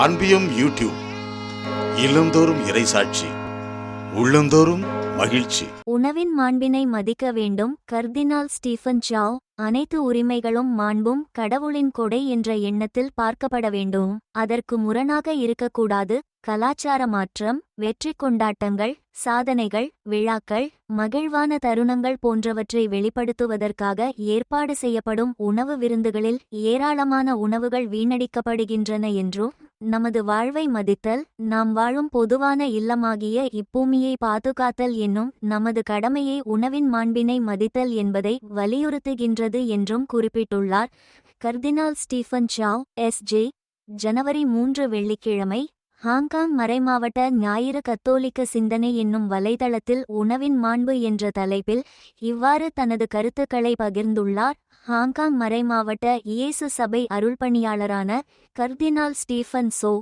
அன்பியும் YouTube இல்லந்தோறும் இறைசாட்சி உள்ளந்தோறும் மகிழ்ச்சி. உணவின் மாண்பினை மதிக்க வேண்டும். கர்தினால் ஸ்டீஃபன் சாவ் அனைத்து உரிமைகளும் மாண்பும் கடவுளின் கொடை என்ற எண்ணத்தில் பார்க்கப்பட வேண்டும். அதற்கு முரணாக இருக்கக்கூடாது. கலாச்சார மாற்றம் வெற்றி கொண்டாட்டங்கள் சாதனைகள் விழாக்கள் மகிழ்வான தருணங்கள் போன்றவற்றை வெளிப்படுத்துவதற்காக ஏற்பாடு செய்யப்படும் உணவு விருந்துகளில் ஏராளமான உணவுகள் வீணடிக்கப்படுகின்றன என்றும் நமது வாழ்வை மதித்தல் நாம் வாழும் பொதுவான இல்லமாகிய இப்பூமியை பாதுகாத்தல் என்னும் நமது கடமையை உணவின் மாண்பினை மதித்தல் என்பதை வலியுறுத்துகின்றது என்றும் குறிப்பிட்டுள்ளார். கர்தினால் ஸ்டீஃபன் சாவ் எஸ் ஜே ஜனவரி மூன்று வெள்ளிக்கிழமை ஹாங்காங் மறைமாவட்ட ஞாயிறு கத்தோலிக்க சிந்தனை என்னும் வலைதளத்தில் உணவின் மாண்பு என்ற தலைப்பில் இவ்வாறு தனது கருத்துக்களை பகிர்ந்துள்ளார். ஹாங்காங் மறைமாவட்ட இயேசு சபை அருள்பணியாளரான கர்தினால் ஸ்டீஃபன் சோ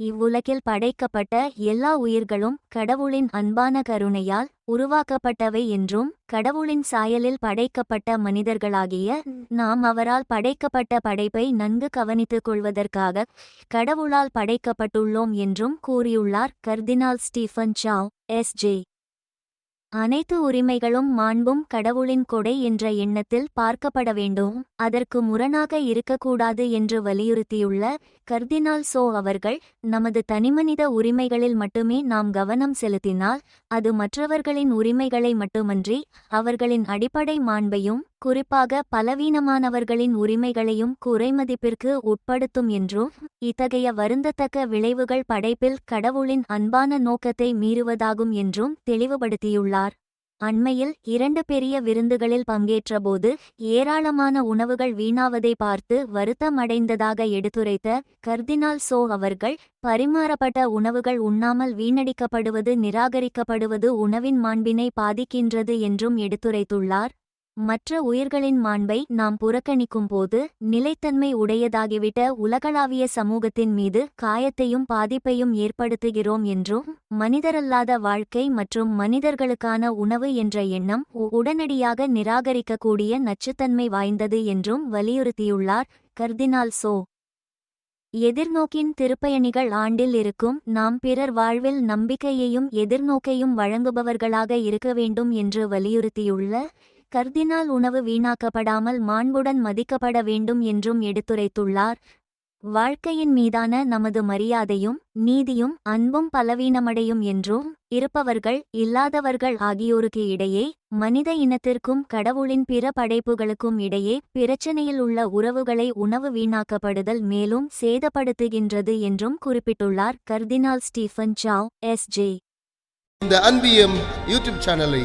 இவ்வுலகில் படைக்கப்பட்ட எல்லா உயிர்களும் கடவுளின் அன்பான கருணையால் உருவாக்கப்பட்டவை என்றும் கடவுளின் சாயலில் படைக்கப்பட்ட மனிதர்களாகிய நாம் அவரால் படைக்கப்பட்ட படைப்பை நன்கு கவனித்துக் கொள்வதற்காக கடவுளால் படைக்கப்பட்டுள்ளோம் என்றும் கூறியுள்ளார் கர்தினால் ஸ்டீஃபன் சாவ் எஸ் ஜே. அனைத்து உரிமைகளும் மாண்பும் கடவுளின் கொடை என்ற எண்ணத்தில் பார்க்கப்பட வேண்டும். அதற்கு முரணாக இருக்கக்கூடாது என்று வலியுறுத்தியுள்ள கர்தினால் சோ அவர்கள் நமது தனிமனித உரிமைகளில் மட்டுமே நாம் கவனம் செலுத்தினால் அது மற்றவர்களின் உரிமைகளை மட்டுமன்றி அவர்களின் அடிப்படை மாண்பையும் குறிப்பாக பலவீனமானவர்களின் உரிமைகளையும் குறைமதிப்பிற்கு உட்படுத்தும் என்றும் இத்தகைய வருந்தத்தக்க விளைவுகள் படைப்பில் கடவுளின் அன்பான நோக்கத்தை மீறுவதாகும் என்றும் தெளிவுபடுத்தியுள்ளார். அண்மையில் இரண்டு பெரிய விருந்துகளில் பங்கேற்றபோது ஏராளமான உணவுகள் வீணாவதை பார்த்து வருத்தமடைந்ததாக எடுத்துரைத்த கர்தினால் சோ அவர்கள் பரிமாறப்பட்ட உணவுகள் உண்ணாமல் வீணடிக்கப்படுவது நிராகரிக்கப்படுவது உணவின் மாண்பினை பாதிக்கின்றது என்றும் எடுத்துரைத்துள்ளார். மற்ற உயிர்களின் மாண்பை நாம் புறக்கணிக்கும் போது நிலைத்தன்மை உடையதாகிவிட்ட உலகளாவிய சமூகத்தின் மீது காயத்தையும் பாதிப்பையும் ஏற்படுத்துகிறோம் என்றும் மனிதரல்லாத வாழ்க்கை மற்றும் மனிதர்களுக்கான உணவு என்ற எண்ணம் உடனடியாக நிராகரிக்கக்கூடிய நச்சுத்தன்மை வாய்ந்தது என்றும் வலியுறுத்தியுள்ளார் கர்தினால் சோ. எதிர்நோக்கின் திருப்பயணிகள் ஆண்டில் இருக்கும் நாம் பிறர் வாழ்வில் நம்பிக்கையையும் எதிர்நோக்கையும் வழங்குபவர்களாக இருக்க வேண்டும் என்று வலியுறுத்தியுள்ள கர்தினால் உணவு வீணாக்கப்படாமல் மாண்புடன் மதிக்கப்பட வேண்டும் என்றும் எடுத்துரைத்துள்ளார். வாழ்க்கையின் மீதான நமது மரியாதையும் நீதியும் அன்பும் பலவீனமடையும் என்றும் இருப்பவர்கள் இல்லாதவர்கள் ஆகியோருக்கு இடையே மனித இனத்திற்கும் கடவுளின் பிற படைப்புகளுக்கும் இடையே பிரச்சனையில் உள்ள உறவுகளை உணவு வீணாக்கப்படுதல் மேலும் சேதப்படுத்துகின்றது என்றும் குறிப்பிட்டுள்ளார் கர்தினால் ஸ்டீஃபன் சாவ் எஸ் ஜே. இந்த அன்பியம் யூடியூப் சேனலை